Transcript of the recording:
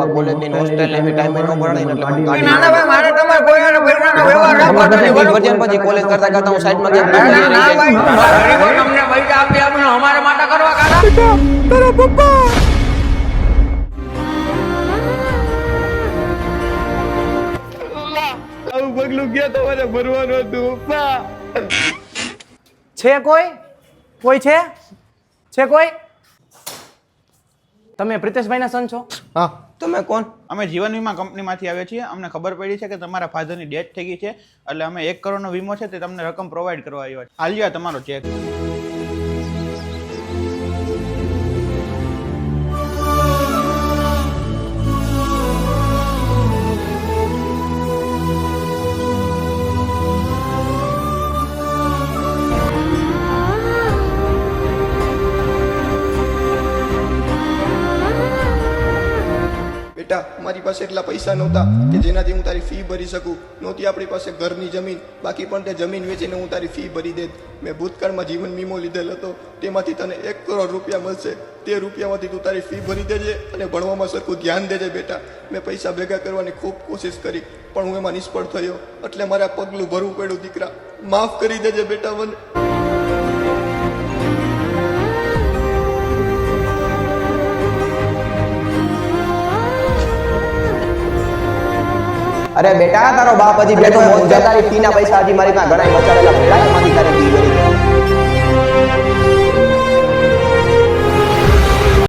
Hostel ને time નો ભરાય એટલે મને ગાડી નાના ભાઈ મારે તમારે કોઈ હારે ભરવાનો વ્યવહાર રાખવાનો નથી, ફી બરોબર? ભરજે ને પછી કોલેજ કરતા કરતા હું સાઈડમાં ગયા ના, ના, ભાઈ, જાય. તમારે ગરીબો તમને પૈસા આપી આપીને અમારે માટે કરવા કાઢા. આવું પગલું ગયા તમારે ભરવાનું હતું પપ્પા છે કોઈ? કોઈ છે? છે કોઈ? તમે પ્રિતેશભાઈના સન છો? હા. તમે કોણ? અમે જીવન વીમા કંપનીમાંથી આવ્યા છીએ. અમને ખબર પડી છે કે તમારા ફાધરની ડેથ થઈ ગઈ છે. એટલે અમે એક કરોડનો વીમો છે તે તમને રકમ પ્રોવાઈડ કરવા આવ્યા છે હાલ આ તમારો ચેક મારી પાસે એટલા પૈસા નહોતા કે જેનાથી હું તારી ફી ભરી શકું. નહોતી આપણી પાસે ઘરની જમીન. બાકી પણ તે જમીન વેચીને હું તારી ફી ભરી દેત મેં ભૂતકાળમાં જીવન વીમો લીધેલ હતો. તેમાંથી તને એક કરોડ રૂપિયા મળશે. તે રૂપિયામાંથી તું તારી ફી ભરી દેજે અને ભણવામાં સરખું ધ્યાન દેજે બેટા. મેં પૈસા ભેગા કરવાની ખૂબ કોશિશ કરી, પણ હું એમાં નિષ્ફળ થયો. એટલે મારે પગલું ભરવું પડ્યું, દીકરા. માફ કરી દેજે બેટા મને અરે બેટા, તારો બાપ હજી બેઠો તારી ફી ના પૈસા હજી મારી પાસે ઘણા બચાવેલા ભેડા માંથી તારે.